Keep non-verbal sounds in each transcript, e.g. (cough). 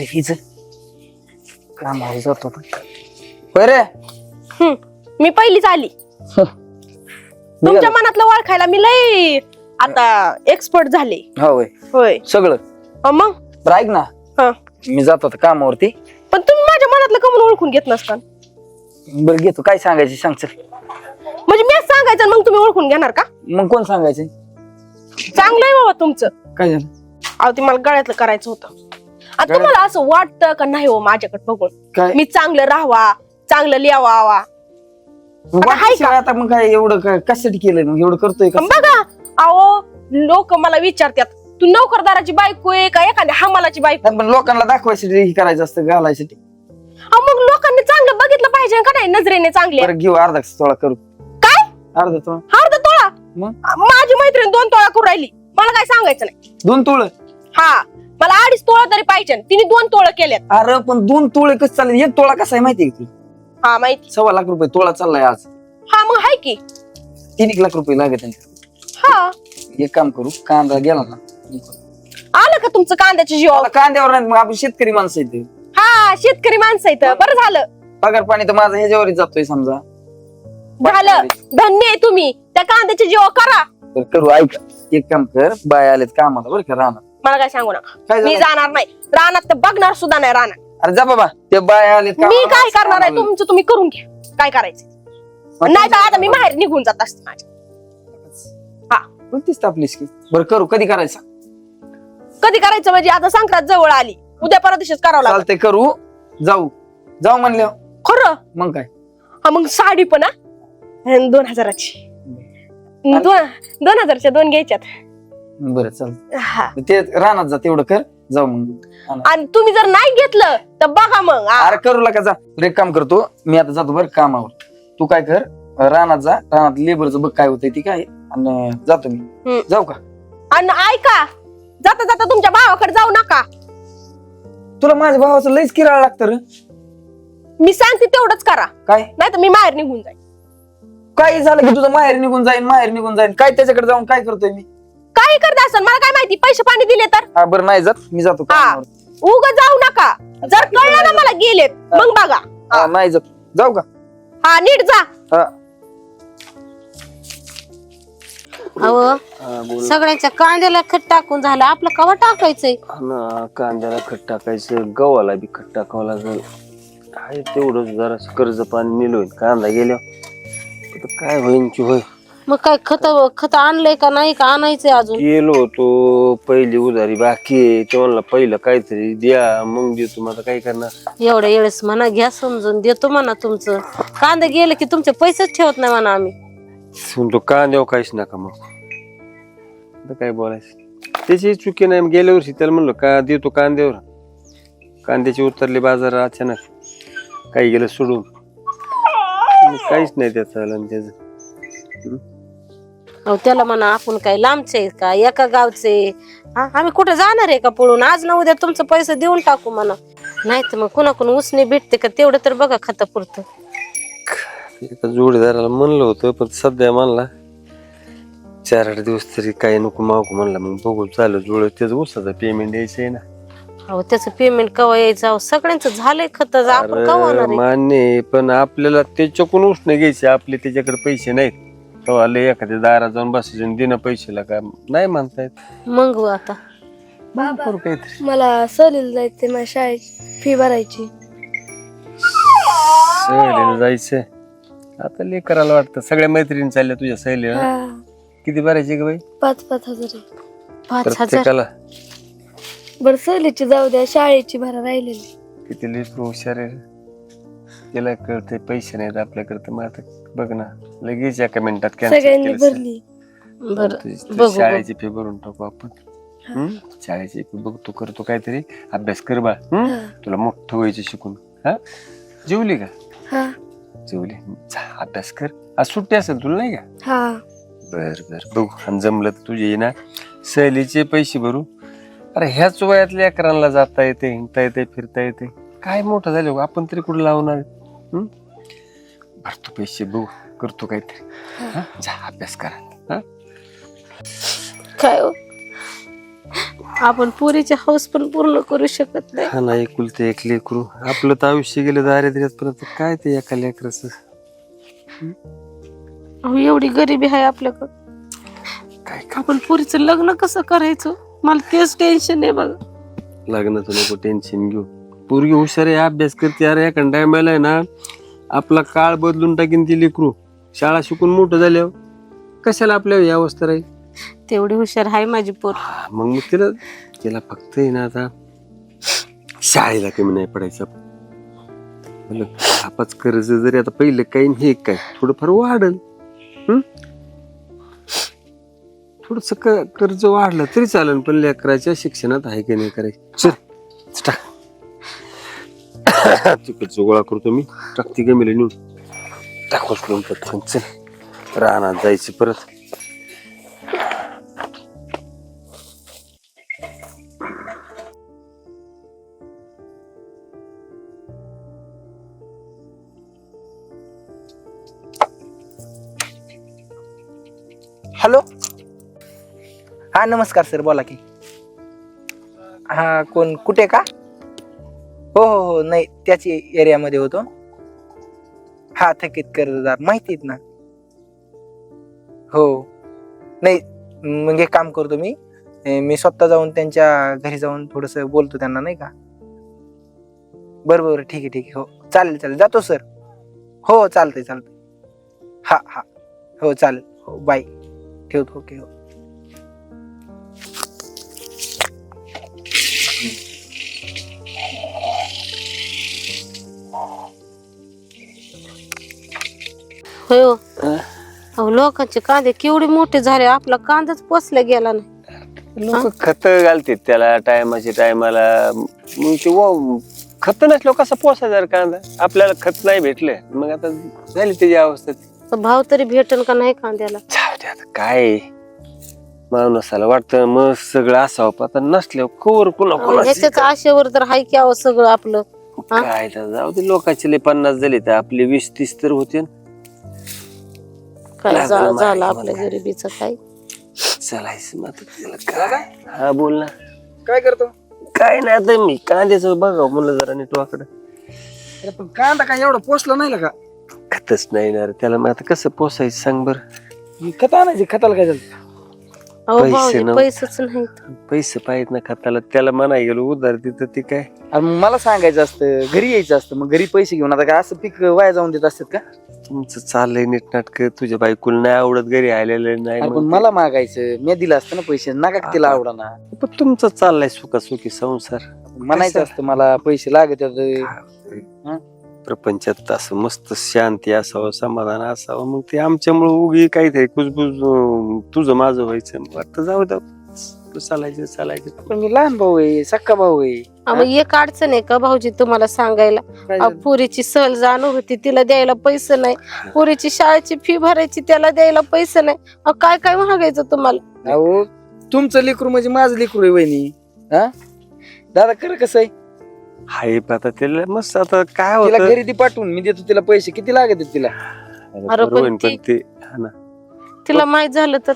आले हिच कामावर जातो होय रे? हम्म, मी पहिलीच आली. तुमच्या मनातलं ओळखायला मी लय आता एक्सपर्ट झाले. हा होय. होय. सगळं. अं मग? बरं ऐक ना. हा. मी जातो आता कामावरती. पण तुम्ही माझ्या मनातलं कमून ओळखून घेत नसता. बरं घेतो. काय सांगायचे सांग चल. म्हणजे मीच सांगायचं आणि मग तुम्ही ओळखून घेणार का? मग कोण सांगायचे? चांगलं आहे बाबा तुमचं. काय झालं? अहो ते मला गळ्यातलं करायचं होतं. आणि तुम्हाला असं वाटतं का नाही हो माझ्याकडे बघून? काय? मी चांगलं राहावा चांगलं लिहावा. वाटशिवाय आता मग काय एवढं काय कशासाठी केलंय मग? एवढं करतोय का? बघा अहो लोक मला विचारतात तू नोकरदाराची बायको आहे का? एखाद्या हमालाची बायको नाही, पण लोकांना दाखवायसाठी हे करायचं असतं घालायसाठी. अहो मग लोकांनी चांगलं बघितलं पाहिजे का नाही? नजरेने चांगले बरं घेऊ अर्धा तोळा करू. काय? अर्धा तोळा अर्धा तोळा मग? माझी मैत्रीण दोन तोळा करू राहिली. मला काय सांगायचं नाही. दोन तोळ? हा. मला अडीच तोळा तरी पाहिजे तिने दोन तोळ केल्यात अरे पण दोन तोळे कसं चालेल? एक तोळा कसा आहे माहितीये का? तुला हा माहिती. सव्वा लाख रुपये तोळा चाललाय आज. हा मग हाय की. तीन एक लाख रुपये लागत त्यांचे हा. एक काम करू कांदा गेला ना. आलं का तुमचं कांद्याचे जीव? कांद्यावर नाही मग आपण शेतकरी माणसं आहेत हा शेतकरी माणसं आहेत. बरं झालं. पगार पाणी तर माझा ह्याच्यावरच जातोय समजा. झालं. धन्य आहे तुम्ही. त्या कांद्याचे जीव करा. करू ऐक. एक काम कर बाय आलेत कामाला बरं का राहणार मला काय सांगू नका. काय मी? जाणार नाही. रानात तर बघणार सुद्धा नाही राहणार अरे जा बाबा ते बाय मी काय करणार आहे. तुमचं तुम्ही करून घ्या. काय करायचं? नाही तर आता मी बाहेर निघून जात असते माझ्या. हा. कोणतीच तापलीस की? बरं करू कधी करायचं कधी करायचं म्हणजे आता संक्रांत जवळ आली. उद्या परत दिवशीच करावं लागलं. चालतंय करू. जाऊ. जाऊ म्हणले. खरं? मग काय? हा मग साडी पण हा? दोन हजाराची. दोन दोन हजारच्या दोन घ्यायच्यात. बरं चालतं हा. ते रानात जा तेवढं कर. जाऊ मग. आणा. तुम्ही जर नाही घेतलं तर बघा मग. अरे करू लागा जा. एक काम करतो. मी आता जातो बरं कामावर. तू काय कर रानात जा. रानात लेबरचं बघ काय होतंय ती काय. आणि जातो मी. हम्म. जाऊ का? आणि ऐका जाता जाता तुमच्या भावाकडे जाऊ नका. तुला माझ्या भावाचं लईच किराळ लागतं रे. मी सांगते तेवढंच करा. काय? नाही तर मी बाहेर निघून जाईल काय झालं की तुझं माहेर निघून जाईन माहेर निघून जाईन. काय त्याच्याकडे जाऊन काय करतोय मी? काही करत असेल मला काय माहिती? पैसे पाणी दिले तर? हा बरं नाही जात मी जातो हा. कामावर. उग जाऊ नका. जर कळलं ना मला गेलेत मग बघा. हा, नाही जात जाऊ का? हा नीट जा. हा. अहो सगळ्यांच्या कांद्याला खत टाकून झालं. आपलं कवा टाकायचंय? ना कांद्याला खत टाकायचं गव्हाला बी खत टाकावं लागेल. काय तेवढं जरा कर्ज पाणी नेलं होईल. कांदा गेल्यावर. आता काय होईन की होय? मग काय खत खत आणलंय का नाही का आणायचंय अजून? गेलो होतो पहिली उधारी बाकी आहे. ते म्हणला पहिलं काहीतरी द्या मग देतो. आता काय करणार? एवढ्या वेळेस म्हणा घ्या समजून देतो म्हणा तुमचं. कांदे गेले की तुमचे पैसेच ठेवत नाही म्हणा आम्ही. म्हणतो कांद्यावर काहीच नका मग. आता काय बोलायचं? त्याची चुकी नाही. मग गेल्या वर्षी त्याला म्हणलं का देतो कांद्यावर. कांद्याचे उतरले बाजार अचानक. काही गेलं सोडून. मग काहीच नाही त्याचं आलं आणि त्याचं. अहो त्याला म्हणा आपण काय लांबचे आहेत का? एका गावचे हा, आम्ही कुठे जाणार आहे का पळून? आज ना उद्या तुमचं पैसे देऊन टाकू म्हणा. नाही तर मग कुणाकडून उसने भेटते का? तेवढं तर बघा खाता पुरतं. एका जोडीदाराला म्हणलं होतं पण सध्या म्हणला चार आठ दिवस तरी काही नको मागू म्हणला. मग बघू चालू जुळ. त्याच उसाचं पेमेंट द्यायचं आहे ना. अहो त्याचं पेमेंट कवा यायचं? अहो सगळ्यांचं झालंय खत. आपण कवा होणार अरे आहे? मान्य आहे, पण आपल्याला त्याच्याकडून उष्ण घ्यायचे. आपले त्याच्याकडे पैसे नाहीत. तेव्हा लय एखाद्या दारात जाऊन बसायचे आणि देणं पैशाला का नाही म्हणतायत. मग आता. करू काहीतरी. मला सहलीला जायचंय माझ्या शाळेत फी भरायची. सहलीला जायचं आता लय करायला वाटतं सगळ्या मैत्रिणी चालल्या तुझ्या सहलीला. हा. किती भरायचे का बाई? पाच पाच हजार. आहे. पाच हजार. प्रत्येकाला. बरं सहलीची जाऊ द्या शाळेची भरा राहिलेली. किती लेकरू हुशार आहे. त्याला कळते पैसे नाहीत आपल्याकडे. मग आता बघ ना लगेच एका मिनिटात सगळ्यांनी कॅन्सल भरली. बर तुझी- बघू, तुझी शाळेची फी भरून टाकू आपण? शाळेची फी बघ तू करतो काहीतरी. अभ्यास कर बा? तुला मोठं व्हायचं शिकून. हा? जेवली का? हा. जेवली. जा, अभ्यास कर. आज सुट्टी असेल तुला नाही का? हा. बर बर. बघू आणि जमलं तर तुझे ना. सहलीचे पैसे भरू. अरे ह्याच वयातल्या अकरांना जाता येते हिंडता येते फिरता येते. काय मोठं झालं हो, आपण तरी कुठं लावणार? हम्म? भरतो पैसे बघू करतो काहीतरी हा? जा अभ्यास करा हा काय हो? आपण पुरीची हौस पण पूर्ण करू शकत नाही हा ना एकुलते एक लेकरू आपलं तर आयुष्य गेलं दारिद्र्यात परत काय ते एका लेकराचं अहो एवढी गरिबी आहे आपल्याकडं काय आपण पुरीचं लग्न कसं करायचं मला तेच टेन्शन आहे बघ लग्नाचं नको टेन्शन घेऊ पोरगी हुशार आहे अभ्यास करते अरे एका टायमाला आहे ना. आपला काळ बदलून टाकीन ती लेकरू. शाळा शिकून मोठं झाल्यावर कशाला आपल्या ही अवस्था राहील? तेवढी हुशार आहे माझी पोर. मग मग तिला तिला फक्त आहे ना आता शाळेला कमी नाही पडायचं. म्हणलं बापाच कर्ज जरी आता पहिलं काही आणि हे काय थोडंफार वाढल. थोडस कर्ज वाढलं तरी चालेल पण लेकराच्या शिक्षणात आहे की नाही करायचं? चल टाक तिकडचं गोळा करतो मी टाकती गमीला नेऊन टाक उचलून पटकन चल रानात जायचं परत हॅलो हा नमस्कार सर बोला की. हा कोण कुठे का? हो हो हो. नाही त्याच एरियामध्ये होतो. हा थकीत कर्जदार. माहिती आहेत ना? हो. नाही मग एक काम करतो मी. मी स्वतः जाऊन त्यांच्या घरी जाऊन थोडस बोलतो त्यांना नाही का? बरं बरं. ठीक आहे ठीक आहे. हो. चालेल चालेल. जातो सर. हो, हो चालतंय चालतंय. हा हा. हो चालेल. हो बाय. ठेवतो ओके हो. होय हो. अहो लोकांचे कांदे केवढे मोठे झाले आपला कांदाच पोचला गेला नाही. लोक खत घालतात त्याला टायमाच्या टायमाला. मग ते वा- खत नसलो कसा पोसायचा रे कांदा? आपल्याला खत नाही भेटले. मग आता झाली त्याची अवस्था. तर भाव तरी भेटन का नाही कांद्याला? जाऊ दे आता काय? माणसाला वाटतं मग सगळं असावं पण आता पुन्हा पुन्हा ह्याच्याच आशेवर तर हाय की अहो सगळं आपलं. हा? काय तर जाऊ दे लोकांचे लय पन्नास झाले तर आपले वीस तीस तर होते. ना. काय झा- झालं मला आपल्या काय. गरिबीचं काय चालायचं मग आता त्याला काय? हा बोल ना. काय करतो? काय नाही आता मी कांद्याचं बघा म्हणलं जरा नीटवाकडं अरे पण कांदा काय एवढा पोचला नाही का? खतच नाही ना रे. त्याला मग आता कसं पोसायचं सांग बरं. खत आणायची खताला काय झालं? अहो पैसे भाऊजी नव्ह- पैसेच नाही पैसे पाहिजेत ना खताला त्याला म्हणाय गेलो उधार तिथं ते काय? अरे मग मला सांगायचं असतं घरी यायचं असतं मग घरी पैसे घेऊन आता काय असं पीक वाया जाऊन देत असतात का? तुमचं चाललंय नीटनाटक. तुझ्या बायकोला नाही आवडत घरी आलेलं नाही अरे पण मला मागायचं. मी दिलं असतं ना पैसे. नका का तिला आवडा पण तुमचं चाललंय सुखासुखी संसार. म्हणायचं? असतं मला पैसे लागत. प्रपंचात असं मस्त शांती असावं समाधान असावं. मग ते आमच्यामुळे उगी काहीतरी कुजबुज अं, तुझं माझं व्हायचं. मग आता जाऊ द्या चालायचं चालायचं. पण मी लहान भाऊ आहे सक्का भाऊ आहे. मग एक अडचण आहे का भाऊजी तुम्हाला सांगायला? अहो, झालं? पुरीची सहल जाणं होती तिला द्यायला पैसे नाही. पुरीची शाळेची फी भरायची त्याला द्यायला पैसे नाही. अहो, काय काय मागायचं तुम्हाला? अहो तुमचं लेकरू म्हणजे माझं लेकरू आहे वहिनी. हा? दादा खरं कसं आहे? हाय पण आता त्याला मस्त आता काय तिला होतं? घरी ती पाठवून मी देतो तिला पैसे. किती लागत तिला? अरे पण बरोबर आहे, पण ती- ते हा ना. तिला माहीत झालं तर?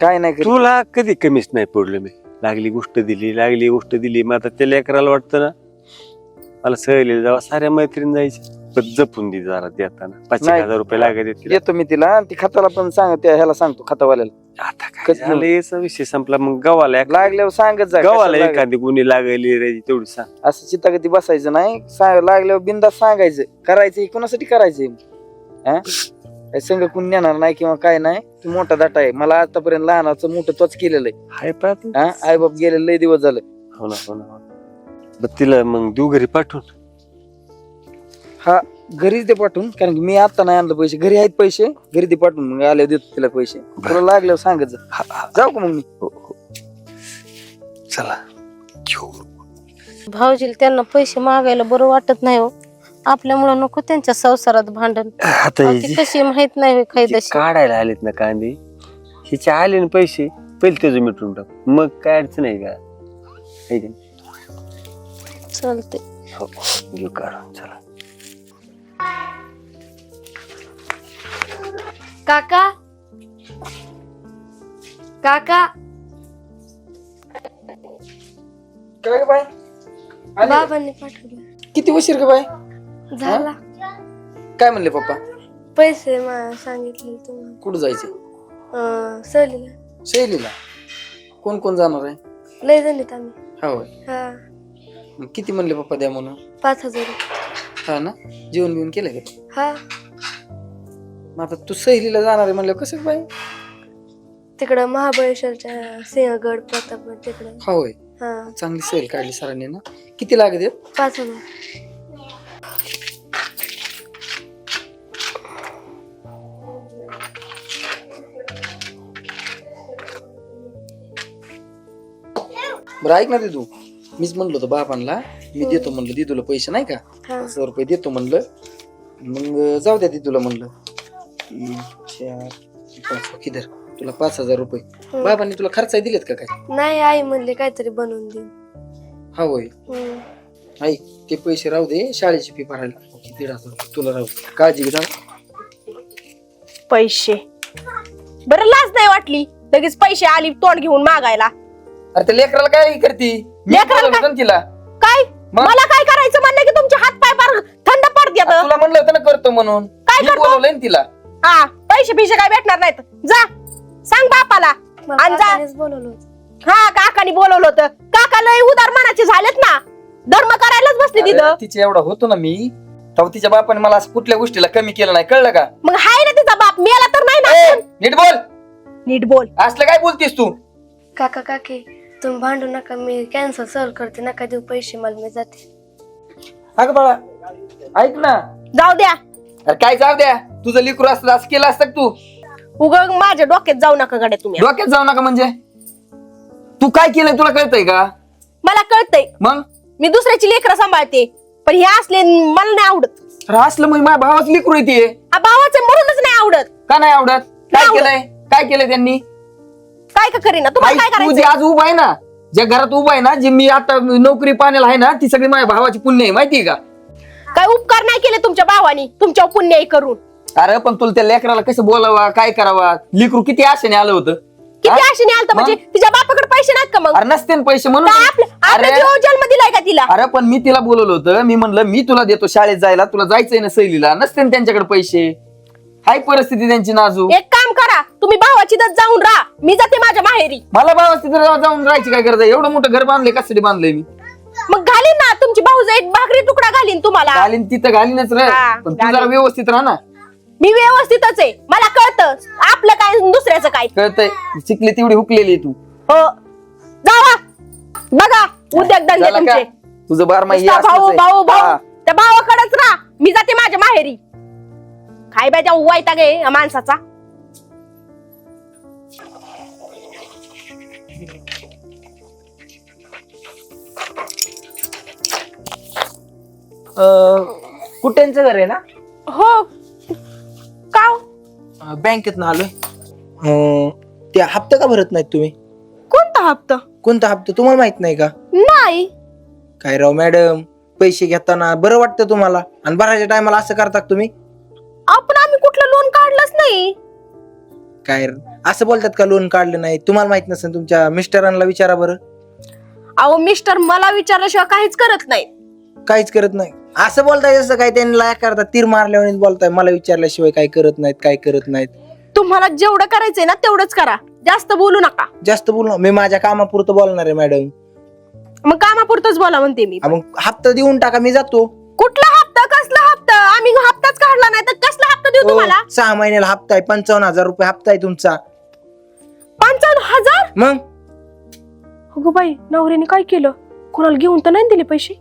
काय नाही करीत. तुला कधी कमीच नाही पडलं मी. लागली गोष्ट दिली लागली गोष्ट दिली. मग आता त्या लेकराला वाटतं ना मला सहलीला जावा साऱ्या मैत्रीण जायची पण जपून दे जरा देताना. पाच एक नाही. हजार रुपये लागत आहेत तिला. देतो मी तिला. आणि ती खताला पण सांग त्या ह्याला सांगतो खतावाल्याला. आता काय कधी- झालं याचा विषय संपला. मग गव्हाला एक- लागल्यावर सांगत जा कशाला लाग- एखादी गुन्हे लागली रे तेवढी सांग. असं चित्तागती बसायचं नाही. सांग लागल्यावर बिंदास सांगायचं. करायचं हे कोणासाठी करायचंय? काय संघ कोण नेणार नाही किंवा काय नाही. तू मोठा दाटा आहे. मला आतापर्यंत लहानाचं मोठं तोच केलेलं आहे. हाय पाहत हा? आई बाप गेले लय दिवस झाले. हो ना हो ना हो ना. तिला मग देऊ घरी पाठवून? हा घरीच दे पाठवून. कारण की मी आता नाही आणलं पैसे. घरी आहेत पैसे घरी दे पाठवून. मग आल्यावर देतो तिला पैसे. तुला लागल्यावर सांगत जा. हा, हा. जाऊ का मग मी? हो, हो. चला घेऊ. भाऊजीला त्यांना पैसे मागायला बरं वाटत नाही हो. आपल्यामुळं नको त्यांच्या संसारात भांडण. आता अहो, ती जे- कशी माहीत नाही होय जे कायदेशीर काढायला आलेत ना कांदे? हिचे आले ना पैसे पहिले त्याचं मिटून टाक. मग काय अडचण आहे का? है की नाही? चालते हो घेऊ काढून चला. काका? काका? काय ग बाय आली? बाबांनी पाठवलं. किती उशीर ग बाय झाला. काय म्हणले पप्पा? पैसे मा- सांगितले तुम्हाला कुठं जायचे? अं, सहलीला. शैलीला कोण कोण जाणार आहे? लय जणीत आम्ही. हा. हा. मग किती म्हणले पप्पा द्या म्हणून? पाच हजार. रुपये. हा ना? जेवण बिवण केलं का? हा. मग आता तू सहलीला जाणार आहे म्हणलं कसं बाय तिकडं महाबळेश्वरच्या सिंहगड प्रताप तिकडं. हा होय. हा. चांगली सहल काढली सरांनी ना? किती लागत? पाच हजार. बरं ऐक ना तू मीच म्हणलो होतो बाबांना मी देतो म्हणलं दिदूला पैसे नाही का? हा. पाच हजार रुपये देतो म्हणलं. मग जाऊ द्या दिदूला म्हणलं. तीन चार पाच किधर तुला पाच हजार रुपये. बाबांनी तुला खर्च दिलेत का काय? नाही आई म्हणले काहीतरी बनवून देईन हा होय. हम्म. ऐक ते पैसे राहू दे शाळेची फी भरायला. ओके, दीड हजार रुपये. तुला राहू दे. काळजी घे जाऊ. पैसे. बरं लाज नाही वाटली? लगेच पैसे आली तोंड घेऊन मागायला. अरे त्या लेकराला काय करती? मी लेकराला बोलवलं होतं ना तिला. काय? मग? मला काय करायचं? म्हणलं की तुमचे हात पाय फार थंड पडत अरे तुला म्हणलं होतं ना करतो म्हणून. काय मी करतो? बोलवलंय ना तिला. हा पैसे बिशे काय भेटणार नाहीत. जा सांग बापाला. मला आणि जा. काकानेच बोलवलं होतं. हा काकानी बोलवलं होतं. काका लय उदार मनाचे झालेत ना. धर्म करायलाच बसले अरे, तिथं. तिच्या एवढा होतो ना मी. तेव्हा तिच्या बापाने मला असं कुठल्या गोष्टीला कमी केलं नाही. कळलं का? मग हाय ना तिचा बाप. मेला तर नाही ए, ना नीट बोल. नीट बोल. असलं काय बोलतीस तू? काका काकी तुम्ही भांडू नका मी कॅन्सर सॉल्व करते नका देऊ पैसे मला मी जाते. अगं बाळा ऐक ना. जाऊ द्या. अरे काय जाऊ द्या? तुझं लिकरू असतं असं केलं असतं का तू? उग माझ्या डोक्यात जाऊ नका गड्या तुम्ही. डोक्यात जाऊ नका म्हणजे? तू काय केलंय तुला कळतंय का? मला कळतंय. मग? मी दुसऱ्याची लेकरं सांभाळते पण हे असले मला नाही आवडत. अरे असलं मग माझ्या भावाच लिकरू येते. भावाचे म्हणूनच नाही आवडत. का नाही आवडत? काय नाही आवडत. केलंय? काय केलंय त्यांनी? काय का करीना? तुम्हाला काय तू जे करायचं आज उभा आहे ना ज्या घरात उभा आहे ना जे मी आता नोकरी पाण्याला आहे ना ती सगळी माझ्या भावाची पुण्य आहे माहितीये का? काय उपकार नाही केले तुमच्या भावानी तुमच्या पुण्याई करून. अरे पण तुला त्या लेकराला कसं बोलावा काय करावा? लिकरू किती आशेने आलं होतं? किती हा? आशेने आलत? म्हणजे तिच्या बापाकडे पैसे नाहीत का मग? अरे नसते ना पैसे म्हणून. काय आपलं आपला अरे. जीव जन्म दिलाय का तिला? अरे पण मी तिला बोलवलं होतं मी म्हणलं मी तुला देतो शाळेत जायला तुला जायचंय ना सहलीला नसते ना त्यांच्याकडे पैसे? हाय परिस्थिती त्यांची नाजूक. एक काम करा तुम्ही भावाची जाऊन राहा. मी जाते माझ्या माहेरी. मला भावा तिथे जाऊन राहायची काय गरज आहे? एवढं मोठं घर बांधलंय कशासाठी बांधलंय मी? मग घालीन ना तुमची भाऊज एक भाकरी तुकडा घालीन तुम्हाला. घालीन तिथं घालीनच रे. हा, पण तू जरा घालीन. व्यवस्थित राहा ना. मी व्यवस्थितच आहे. मला कळतं. आपलं काय दुसऱ्याचं काय? कळतंय. शिकली तेवढी हुकलेली आहे तू. हो. जावा. बघा उद्योग धंदे झालं का? तुमचे. तुझं बार माही नुसता भाऊ भाऊ भाऊ. त्या भावाकडेच राहा. मी जाते माझ्या माहेरी. काय बाय त्या वायता गे माणसाचा? कुठ्यांचं घर आहे ना? हो. का हो? बँकेत ना आलोय. अं, ते हप्ता का भरत नाहीत तुम्ही? कोणता हप्ता? कोणता हप्ता? तुम्हाला माहीत नाही का? नाही. काय राव मॅडम पैसे घेताना बरं वाटतं तुम्हाला? आणि भरायच्या टायमाला असं करता का तुम्ही? आपण आम्ही कुठलं लोन काढलंच नाही. काय असं बोलतात का लोन काढलं नाही? तुम्हाला माहीत नसेल तुमच्या मिस्टरांना विचारा बरं. अहो मिस्टर मला विचारल्याशिवाय काहीच करत नाही काहीच करत नाही असं बोलताय जसं काय त्यांनी लायक करतात तीर मारल्यावर बोलताय मला विचारल्याशिवाय काय करत नाहीत काय करत नाहीत. तुम्हाला जेवढं करायचंय ना तेवढंच करा. जास्त बोलू नका. जास्त बोलू मी माझ्या कामापुरतं बोलणार आहे मॅडम मग कामापुरतच बोला म्हणते मी. मग हप्ता देऊन टाका मी जातो. कुठला हप्ता? कसला हप्ता? आम्ही हप्ताच काढला नाही तर कसला हप्ता देऊ हो, तुम्हाला? सहा महिन्याला हप्ता आहे पंचावन्न हजार रुपये हप्ता आहे तुमचा. पंचावन्न हजार? मग? अगो बाई नवऱ्याने काय केलं? कोणाला घेऊन तर नाही दिले पैसे?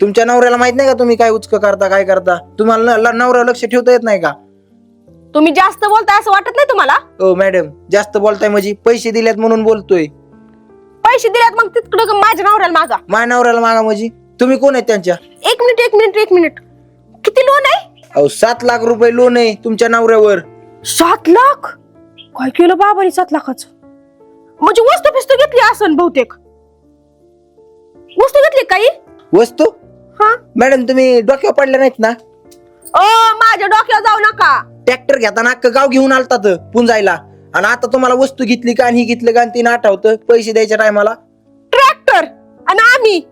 तुमच्या नवऱ्याला माहीत नाही का तुम्ही काय उचक करता काय करता? तुम्हाला न- नवऱ्यावर लक्ष ठेवता येत नाही का? तुम्ही जास्त बोलताय असं वाटत नाही तुम्हाला? हो मॅडम जास्त बोलताय म्हणजे पैसे दिलेत म्हणून बोलतोय. पैसे दिलेत मग तिकडं माझ्या नवऱ्याला मागा. माझ्या नवऱ्याला मागा म्हणजे? तुम्ही कोण आहेत त्यांच्या? एक मिनिट एक मिनिट एक मिनिट. किती लोन आहे? अहो सात लाख रुपये लोन आहे तुमच्या नवऱ्यावर. सात लाख? काय केलं बाबाने सात लाखाचं? म्हणजे वस्तू फिस्तू घेतली असन बहुतेक. वस्तू घेतली काही? वस्तू? हा? मॅडम तुम्ही डोक्यावर पडल्या नाहीत ना? ओ माझ्या डोक्यावर जाऊ नका. ट्रॅक्टर घेताना अख्खं गाव घेऊन आलतात पुंजायला. आणि आता तुम्हाला वस्तू घेतली का आणि ही घेतली का आणि तिने आठवतं पैसे द्यायच्या टायमाला? ट्रॅक्टर आणि आम्ही.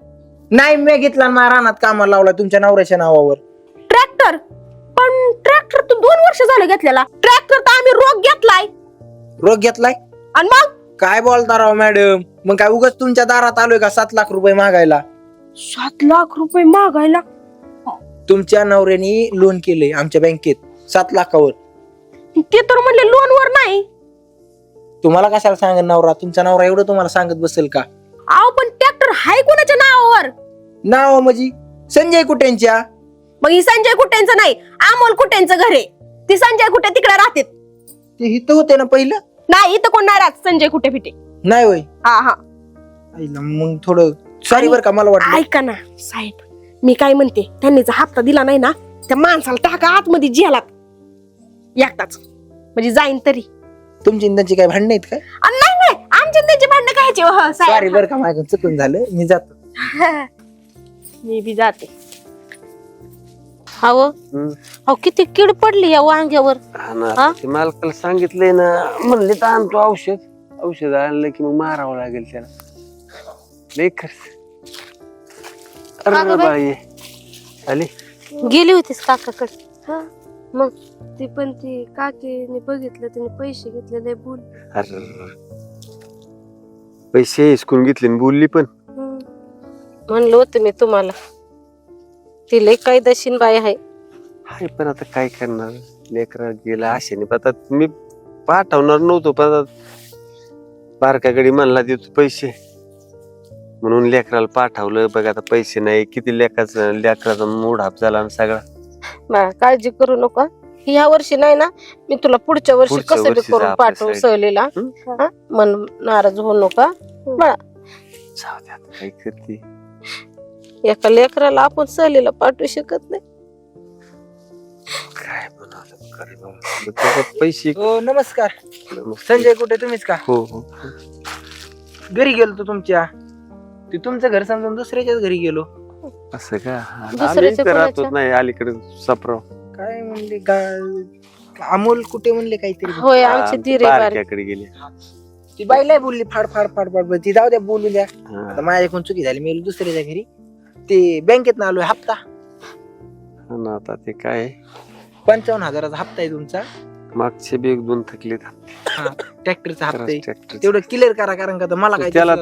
नाही मी घेतला आणि रानात कामाला लावला तुमच्या नवऱ्याच्या नावावर. ट्रॅक्टर. पण ट्रॅक्टर तर दोन वर्ष झाले घेतलेला. ट्रॅक्टर तर आम्ही रोग घेतलाय. रोग घेतलाय? आणि मग? काय बोलता राव मॅडम? मग काय उगाच तुमच्या दारात आलोय का सात लाख रुपये मागायला? सात लाख रुपये मागायला. तुमच्या नवऱ्याने लोन केलंय आमच्या बँकेत सात लाखावर. ते तर म्हणले लोन वर नाही. तुम्हाला कशाला सांगेल नवरा? तुमचा नवरा एवढं तुम्हाला सांगत बसेल का? अहो पण ट्रॅक्टर हाय कोणाच्या नावावर? नाव म्हणजे? संजय कुटेंच्या मग ही संजय कुट्यांचं नाही अमोल कुट्यांचं घर आहे? ती संजय कुटे तिकडे राहते ते इथं होते ना पहिलं? नाही इथं कोण नाही राहत संजय कुठे फिटे. नाही होय. हा हा. आईला मग थोडं सॉरी बरं का मला वाटलं. ऐका ना साहेब मी काय म्हणते त्यांनी जर हप्ता दिला नाही ना त्या माणसाला टाका आतमध्ये जेलात एकटाच म्हणजे जाईन तरी. तुमची आणि त्यांची काय भांडण आहेत काय आणि नाही नाही आमच्या त्याची भांडणं कायचे हो सॉरी साहेब. बरं का माझं चुकून झालं. मी जातो. (laughs) मी बी जाते. अहो हम्म. अहो किती कीड पडली या वांग्यावर? हा हा? ते मालकाला सांगितलंय ना म्हणले तर आणतो औषध. औषध आणलं की मग मारावं लागेल त्याला. लय खर्च का अरे गं बाई? बाई आली. गेली होतीस काकाकडे. हा. मग ती पण ती काकीने बघितलं तिने पैसे घेतलेले बोल. अरे. पैसे हिसकून घेतले आणि बोलली पण. हम्म. म्हणलं होतं मी तुम्हाला. ती लय कायदेशीर बाई आहे. हाय पण आता काय करणार? लेकरा गेला आशेने पण आता मी पाठवणार नव्हतो पण आता बारकाकडे म्हणला देतो पैसे. म्हणून लेकराला पाठवलं बघ आता पैसे नाही किती लेकराचा लेकराचा मूड हाप झाला आणि सगळा. बा, काळजी करू नका. ह्या वर्षी नाही ना मी तुला पुढच्या वर्षी पुढच्या कसं बी करून पाठवू. सहलीला. हं? मन नाराज होऊ नका. जाऊ दे आता काय करते? एका लेकराला आपण सहलीला पाठवू शकत नाही. काय म्हणाल त्याच्यात पैसे हो नमस्कार. संजय कुठे तुम्हीच का? हो हो. घरी गेलो तो तुमच्या. ते तुमचं घर समजून दुसऱ्याच्याच घरी गेलो. असं का? आम्ही दुसऱ्याच्या इथं? नाही अलीकडे सप्राव. काय म्हणले अमोल कुठे म्हणले काहीतरी? होय आमची धीरे बारी बारक्याकडे गेले. ती बाईला बोलली फाड फाड फाड फाड ती जाऊ द्या बोलू द्या. हा. आता माझ्याकडून चुकी झाली मी गेलो दुसऱ्याच्या घरी. ते बँकेत आलोय हप्ता. हा ना आता ते काय? पंचावन्न हजाराचा हप्ता आहे तुमचा. मागचे बी एक दोन थकले ट्रॅक्टरचा हप्ता आहे. ट्रॅक्टर तेवढं क्लिअर करा कारण का तर मला काय त्याला-.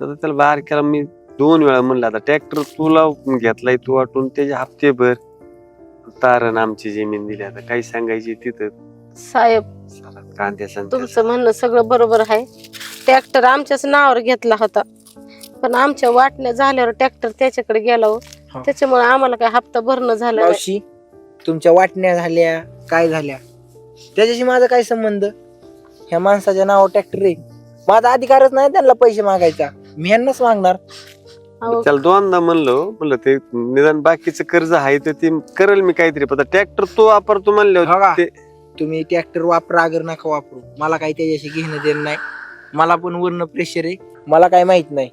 तर त्याला बारक्याला मी दोन वेळा म्हणलं आता ट्रॅक्टर तुला घेतलाय तू वाटून त्याचे हप्ते भर. तारण आमची जमीन दिली. आता काही सांगायची तिथं. साहेब आणि तुमचं म्हणणं सगळं बरोबर आहे. ट्रॅक्टर आमच्याच नावावर घेतला होता. पण आमच्या वाटण्या झाल्यावर ट्रॅक्टर त्याच्याकडे गेला हो. हा. त्याच्यामुळे आम्हाला काय हप्ता भरणं झालं नाही. मावशी तुमच्या वाटण्या झाल्या काय झाल्या? त्याच्याशी माझा काय संबंध? ह्या माणसाच्या नावावर ट्रॅक्टर आहे. माझा अधिकारच नाही त्यांना पैसे मागायचा. मी यांनाच मागणार. अहो, त्याला दोनदा म्हणलो म्हणलं ते निदान बाकीचं कर्ज आहे तर ते करेल मी काहीतरी पण ट्रॅक्टर तो वापरतो म्हणल्यावर बघा ते तुम्ही ट्रॅक्टर वापरा अगर नका वापरू. मला काही त्याच्याशी घेणं देणं नाही. मला पण वरनं प्रेशर आहे. मला काय माहीत नाही.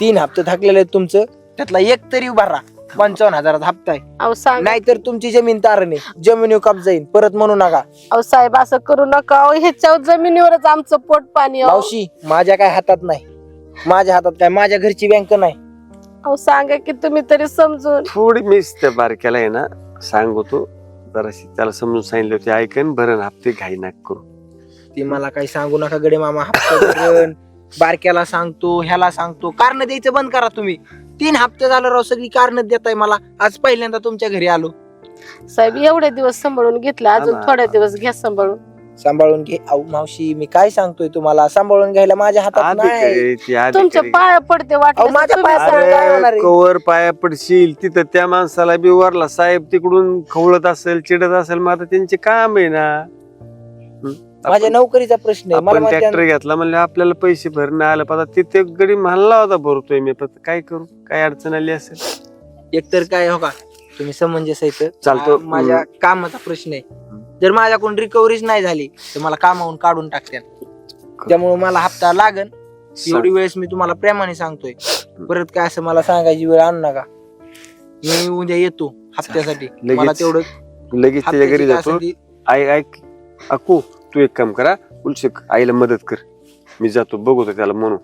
तीन हप्ते थकलेले आहेत तुमचं त्यातला एक तरी भरा पंचावन्न हजाराचा हप्ता आहे. अहो सांग नाहीतर तुमची जमीन तारणे जमिनीवर कब्जा येईल परत म्हणू नका. अहो साहेब असं करू नका. अहो ह्याच्यावर जमिनीवरच आमचं पोट पाणी अहो. मावशी माझ्या काय हातात नाही. माझ्या हातात काय? माझ्या घरची बँक नाही. अहो सांगा की तुम्ही तरी समजून. थोडी मीच त्या बारक्याला आहे ना सांगतो जराशी त्याला समजून सांगितलं होते ऐकन भरण हप्ते घाई नाक करू. ती मला काही सांगू नका गडे मामा हप्ता भरण बारक्याला सांगतो ह्याला सांगतो. कारण द्यायचं बंद करा तुम्ही. तीन हप्ते झालं राव सगळी कारण देताय मला. आज पहिल्यांदा तुमच्या घरी आलो. साहेब एवढे दिवस सांभाळून घेतलं. अजून. थोड्या दिवस घ्या सांभाळून. सांभाळून घे अहो मावशी मी काय सांगतोय तुम्हाला सांभाळून घ्यायला माझ्या हातात आधी नाही तुमच्या पाया पडते अहो, वाटलं माझ्या तुम्ही पाया- सांगा. काय होणार अरे आहे? कवर पाया पडशील तिथं त्या माणसाला बी वरला साहेब तिकडून खवळत असेल चिडत असेल मग आता त्यांचे काम आहे ना हं? माझ्या आपण- नोकरीचा प्रश्न आहे मला आपण माहिती ट्रॅक्टर आहे- घेतला म्हणले आपल्याला पैसे भरणं आलं पण आता तिथे गडी म्हणला होता भरतोय मी पण काय करू काय अडचण आली असेल एकतर काय हो का तुम्ही समंजस आहे इथं. चालतो. माझ्या कामाचा प्रश्न आहे जर माझ्याकडून रिकव्हरीच नाही झाली तर मला कामावून काढून टाकतात त्यामुळे मला हप्ता लागन. एवढी वेळेस मी तुम्हाला प्रेमाने सांगतोय. परत काय असं मला सांगायची वेळ आणू नका. मी उद्या येतो हप्त्यासाठी. (laughs) मला तेवढं लगेच त्याच्या घरी जातो. आई ऐक अकू तू एक काम करा उलशेक आईला मदत कर. मी जातो बघतो त्याला म्हणून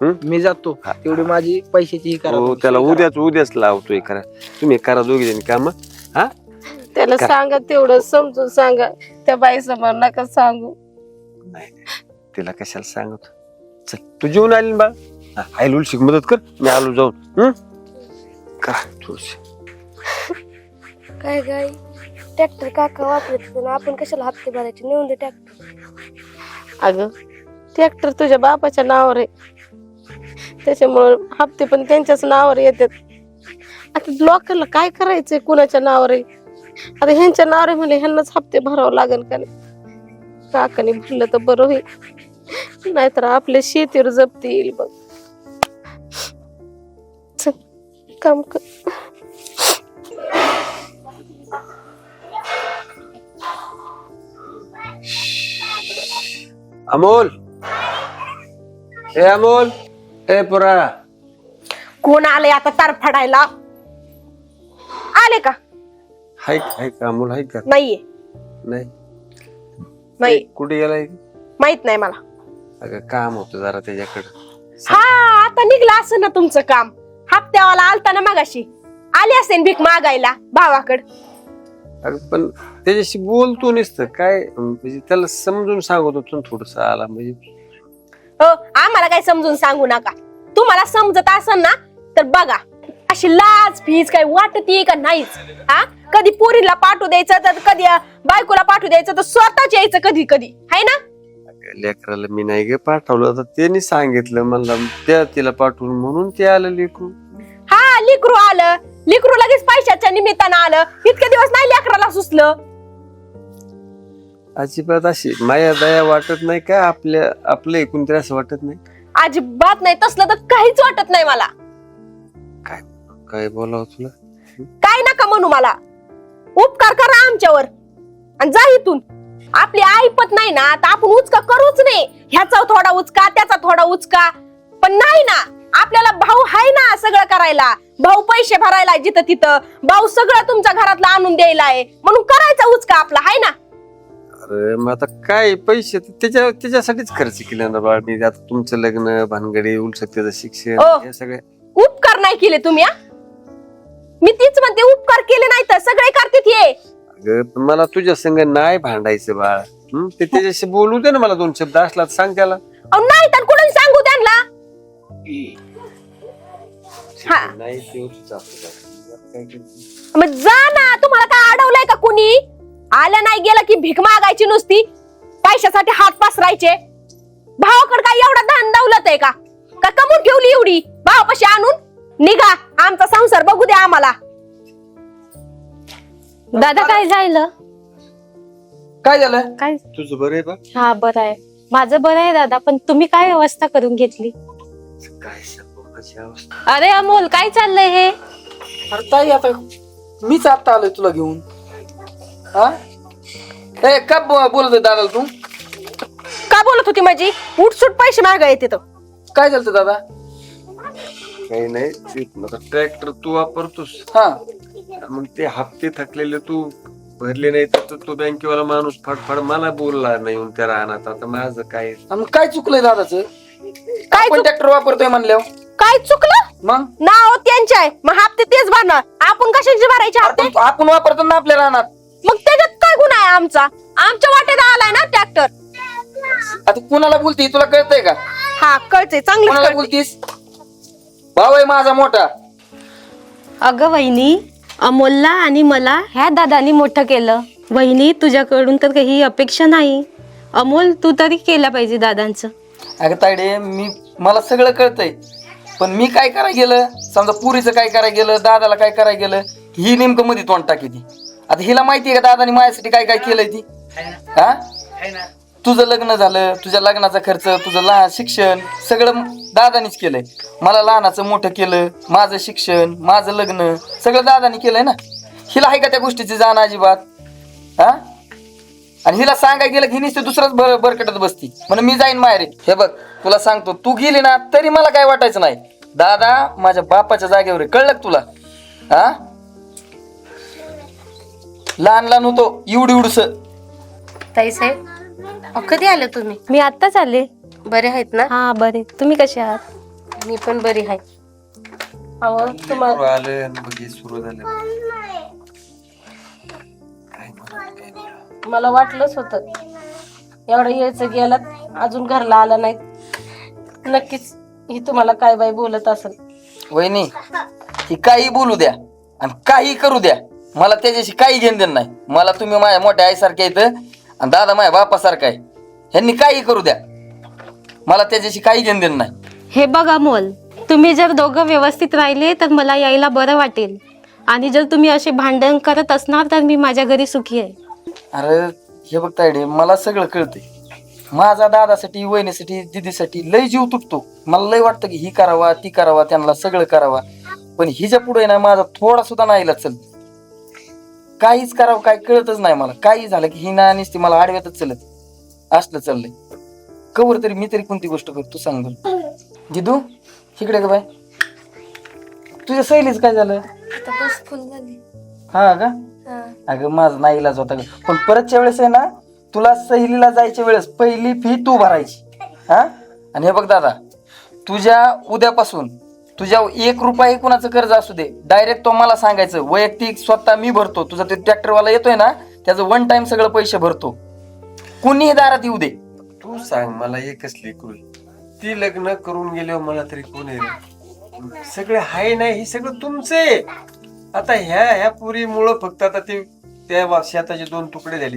हम्म? मी जातो. तेवढी माझी पैशाची ही. त्याला उद्याच उद्याच लावतोय करा. तुम्ही करा दोघी जण काम. हा? त्याला काय? सांगा तेवढं समजून सांगा. त्या बाई समोर नका सांगू. तिला कशाला सांगत? चल तू जेवून आली ना बा. आई उलशिक मदत कर मी आलो जाऊन. हम्म करा थोडीशी काय गाई? ट्रॅक्टर काका वापरत होते ना आपण कशाला हप्ते भरायचे? नेऊन दे ट्रॅक्टर. अगं ट्रॅक्टर तुझ्या बापाच्या नावावर आहे. त्याच्यामुळे हप्ते पण त्यांच्याच नावावर येतात. आता लोकांना काय करायचंय कुणाच्या नावावर आहे? आता ह्यांच्या नावावर आहे म्हणजे ह्यांनाच हप्ते भरावं लागेल का नाही? काकाने भरलं तर बरं होईल. नाहीतर आपल्या शेतीवर जप्ती येईल बघ. काम कर. अमोल. ए अमोल. ए पुरा. कोण आलंय आता तार फाडायला? आले का? हाय हाय का अमोल हाय का? नाहीये. नाही. नाही. कुठे गेलाय? माहीत नाही मला. अगं काम होतं जरा त्याच्याकडं. हा आता निघलं असं ना तुमचं काम. हप्त्यावाला आलता ना मागाशी. आले असेल भीक मागायला भावाकड. अगं पण त्याच्याशी बोलतो नसतं. काय म्हणजे त्याला समजून सांगत होतो थोडस आला. म्हणजे हो आम्हाला काय समजून सांगू नका. तुम्हाला समजत असेल ना तर बघा. अशी लाज फीज काही वाटती का नाहीच? हा? कधी पोरीला पाठवू द्यायचं तर कधी बायकोला पाठवू द्यायचं तर स्वतःच यायचं कधी कधी. है ना? लेकराला मी नाही गे पाठवलं. तर त्यांनी सांगितलं मला त्या तिला पाठवून म्हणून ते आलं लेकरू. हा लिकरू आलं. लिकरू लगेच पैशाच्या निमित्तानं आलं. इतके दिवस नाही लेकराला सुचलं. अजिबात अशी माया दया वाटत नाही का आपल्या आपलं एकूण तरी असं वाटत नाही? अजिबात नाही. तसलं तर काहीच वाटत नाही मला. काय बोलावं तुला? काय नका म्हणू मला. उपकार करा आमच्यावर. आणि जा इथून. आपली ऐपत नाही ना तर आपण उचका करूच नाही. ह्याचा थोडा उचका त्याचा थोडा उचका. पण नाही ना आपल्याला भाऊ आहे ना सगळं करायला. भाऊ पैसे भरायला जिथं तिथं. भाऊ सगळं तुमच्या घरातलं आणून द्यायला आहे. म्हणून करायचा उचका आपला आहे ना? अरे मग आता काय पैसे? तर त्याच्या त्याच्यासाठीच खर्च केले ना बाळ मी. आता तुमचं लग्न भानगडी उलसत्याचं शिक्षण ओ. हे सगळे उपकार नाही केले तुम्ही हा? मी तीच म्हणते उपकार केले नाही तर सगळे करतात ये अगं पण मला तुझ्या संग नाही भांडायचं बाळ. हं? ते त्याच्याशी बोलू दे ना मला दोन शब्द असला तर सांग त्याला. अहो नाही तर कुठून सांगू त्यांना? हा. नाही ते. काय करते? मग जा ना तुम्हाला काय अडवलंय का कुणी? आलं नाही गेलं की भीक मागायची नुसती. पैशासाठी हात पसरायचे. भावाकडे काय एवढा धन दौलत आहे का? का कमून ठेवली एवढी? भावापाशी आणून? निघा आमचा संसार बघू द्या आम्हाला. दादा काय झालं? काय झालं? काय? तुझं बरं आहे बा. हा बरं आहे. माझं बरं आहे दादा पण तुम्ही काय व्यवस्था करून घेतली? काय सांगू माझी अवस्था? अरे अमोल काय चाललंय हे? अरे ताई आता मीच आता आलोय तुला घेऊन. हा? ए का ब- बोलत आहे दादाला तू? का बोलत होती माझी? उठसूट पैसे मागा येते तर काय झालं दादा? काही नाही. ते आता ट्रॅक्टर तू वापरतोस. हा. मग ते हप्ते थकलेले तू भरले नाही तर तो बँकेवाला माणूस फडफड मला बोलला नाही येऊन त्या राहणार आता माझं काय? आणि मग काय चुकलंय दादाचं? काय आपण चुक- ट्रॅक्टर वापरतोय म्हणल्यावर. काय चुकलं? मग? नाव त्यांचे आहे. मग हप्ते तेच भरणार. आपण कशाचे भरायचे हप्ते? आपण आपण वापरतो ना आपल्या रानात. मग त्याच्यात काय गुन्हा आहे आमचा? आमच्या वाटेत आलाय ना ट्रॅक्टर आता कुणाला बोलती तुला कळतंय का? हा कळते चांगलं कुणाला बोलतीस? भाऊ आहे माझा मोठा. अगं वहिनी अमोलला आणि मला ह्या दादानी मोठं केलं. वहिनी तुझ्याकडून तर काही अपेक्षा नाही. अमोल तू तरी केलं पाहिजे दादांचं. अगं तायडे मी मला सगळं कळतंय. पण मी काय करायला गेलं? समजा पुरीचं काय करायला गेलं दादाला काय करायला गेलं ही नेमकं मध्ये तोंड टाकी ती आता हिला माहितीये का दादानी माझ्यासाठी काय काय केलंय ती? हा? तुझं लग्न झालं तुझ्या लग्नाचा खर्च तुझं लहान शिक्षण सगळं दादानीच केलंय. मला लहानाचं मोठं केलं माझं शिक्षण माझं लग्न सगळं दादानी केलंय ना. हिला आहे का त्या गोष्टीची जाण अजिबात? हा आणि हिला सांगाय गेलं की ही नुसतं दुसरंच बर बरकटत बसती. म्हणून मी जाईन माहेर. हे बघ तुला सांगतो तू गेली ना तरी मला काय वाटायचं नाही. दादा माझ्या बापाच्या जागेवर कळलं का तुला? हा लहान लहान होतो एवढी उडस ताई साहेब अहो, कधी आले तुम्ही? मी आत्ताच आले. बरे आहेत ना? हा बरे. तुम्ही कसे आहात? मी पण बरी आहे. अहो तुम्हाला. मला वाटलंच होतं. एवढं यायचं गेलात अजून घरला आला नाही नक्कीच ही तुम्हाला काय बाई बोलत असेल. वहिनी ही काही बोलू द्या आणि काही करू द्या. मला त्याच्याशी काही घेणं देणं नाही. मला तुम्ही माझ्या मोठ्या आईसारख्या इथं आणि दादा माझ्या बापासारखा आहे. ह्यांनी काही करू द्या. मला त्याच्याशी काही देणं नाही. हे बघ अमोल तुम्ही जर दोघं व्यवस्थित राहिले तर मला यायला बरं वाटेल. आणि जर तुम्ही असे भांडण करत असणार तर मी माझ्या घरी सुखी आहे. अरे हे बघ तायडे मला सगळं कळतंय. माझा दादासाठी वहिनीसाठी दिदीसाठी लय जीव तुटतो. मला लय वाटतं की ही करावा ती करावा त्यांना सगळं करावा. पण हिच्या पुढे ना माझा थोडा सुद्धा नाही चल. काहीच करावं काय कळतच नाही मला. काही झालं की ही ना नुसती मला आडव्यातच चलत. असलं चाललंय. कवर तरी मी तरी कोणती गोष्ट करतो तू सांग बरं दिदू इकडे का बाय तुझ्या सैलीच काय झालं? आता बस फुल झाली हा का? हा. अगं माझा नाही इलाज होता ग. पण परतच्या वेळेस आहे ना तुला सहलीला जायच्या वेळेस पहिली फी तू भरायची. हा? आणि हे बघ दादा तुझ्या उद्यापासून तुझ्या एक रुपया कुणाचं कर्ज असू दे डायरेक्ट तो मला सांगायचं. वैयक्तिक स्वतः मी भरतो. तुझा ते ट्रॅक्टरवाला येतोय ना त्याचं वन टाइम सगळं पैसे भरतो. कुणीही दारात येऊ दे. तू सांग मला एकच लेकरू. ती लग्न करून गेल्यावर मला तरी कोण आहे सगळे हाय नाही हे सगळं तुमचं आहे. आता ह्या ह्या पुरीमुळं फक्त आता ते त्या शेताचे दोन तुकडे झाले.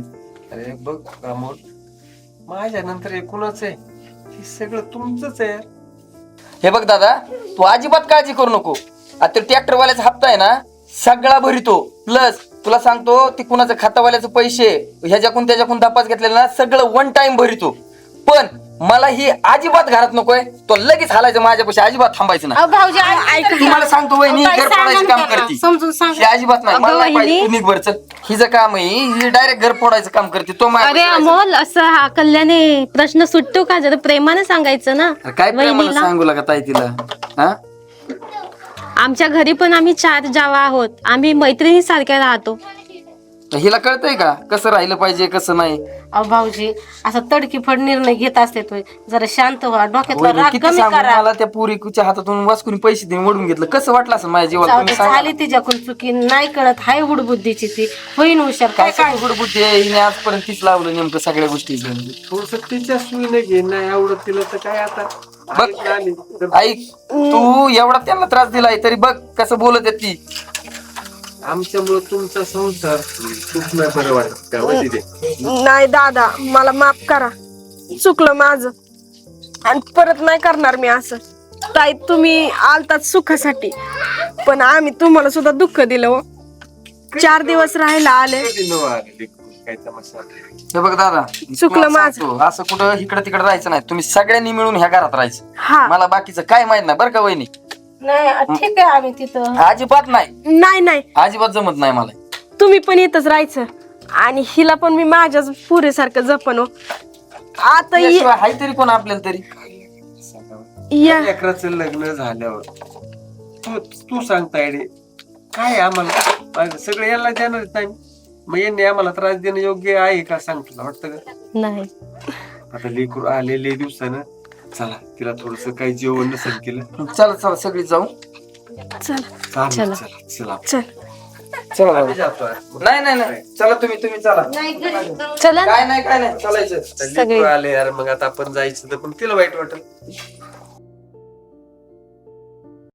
अरे बघ रामोल माझ्या नंतर एकूणच आहे. हे सगळं तुमचंच आहे. हे बघ दादा तू अजिबात काळजी करू नको. आता ट्रॅक्टरवाल्याचा हप्ता आहे ना सगळा भरितो. प्लस तुला सांगतो ती कुणाचं खातावाल्याचं पैसे ह्याच्याकून त्याच्याकून तपास घेतलेला ना सगळं वन टाइम भरितो. पण मला ही अजिबात घरात नकोय. तो लगेच हालायचं माझ्यापाशी अजिबात थांबायचं नाही. अहो, भाऊजी ऐका तुम्हाला सांगतो वहिनी घर फोडायचं काम. करते. समजून सांगा. हे अजिबात नाही. अगं, मला नाही पाहिजे. वहिनी. तू निघ बरं चल. हिचं काम आहे ही डायरेक्ट घर फोडायचं काम करते. तो अरे माझ्यापाशी राहायचं. अमोल असं हा कल्याणे प्रश्न सुटतो का? जरा प्रेमाने सांगायचं ना अरे काय प्रेमाला वहिनीला. सांगू लागा ताई तिला? हा? आमच्या घरी पण आम्ही चार जावा आहोत. आम्ही मैत्रिणी सारख्या राहतो. हिला कळतंय का? कसं राहिलं पाहिजे कसं नाही? अहो भाऊजी असा तडकीफड निर्णय घेत असते तो. जरा शांत व्हा. डोक्यातला वहिनी, राग किती कमी सांगू? करा. मला त्या पुरीच्या हातातून वाचकून पैसे देऊन ओढून घेतलं. कसं वाटलं असं माझ्या जीवाला? जाऊ तुम्ही दे, सांगा. झाली तिच्याकडून चुकी. नाही कळत हाय बुडबुद्धीची ती. होईन हुशार काय काय गुडबुद्धी आहे? हिने आजपर्यंत तीच लावलं नेमकं सगळ्या गोष्टी थोडस तिच्या सुईने घे नाही आवडत तिला तर काय आता? बघ. आली तर ऐक. तू एवढा त्यांना त्रास दिलाय तरी बघ कसं बोलत आहे ती. आमच्यामुळे तुमचा संसार नाही बरं वाटत का नाही दादा मला माफ करा. चुकलं माझं. आणि परत नाही करणार मी असं. ताई तुम्ही आलतात सुखासाठी. पण आम्ही तुम्हाला सुद्धा दुःख दिलं हो. चार दिवस राहायला आले. काय तमाशा? हे बघ दादा चुकलं माझं. सांगतो, असं कुठं इकडे तिकडे राहायचं नाही. तुम्ही सगळ्यांनी मिळून ह्या घरात राहायचं. हा. मला बाकीचं काय माहीत नाही बरं का वहिनी? नाही ठीक आहे आम्ही तिथं. अजिबात नाही. नाही नाही. अजिबात जमत नाही मला. तुम्ही पण इथंच राहायचं. आणि हिला पण मी माझ्याच पुरेसारखं जपन हो. आता ये- हाय तरी कोण आपल्याला तरी? या. लेकराचं लग्न झाल्यावर. तू तू सांगताय रे काय आम्हाला? सगळं याला देणार नाही मग यांनी आम्हाला त्रास देणं योग्य आहे का? सांग तुला वाटतं का? नाही. आता लेकरू आलेले दिवसानं चला तिला थोडस काही जेवण नसेल केलं. चला चला सगळी जाऊ. चला. चालेल चला. चला चल. चला. बाबा. आम्ही जातो आज. नाही नाही नाही. चला तुम्ही तुम्ही चला. चला ना. काय नाही काय नाही. चालायचं. आता लेकरू आले यार मग आता आपण जायचं तर पण तिला वाईट वाटत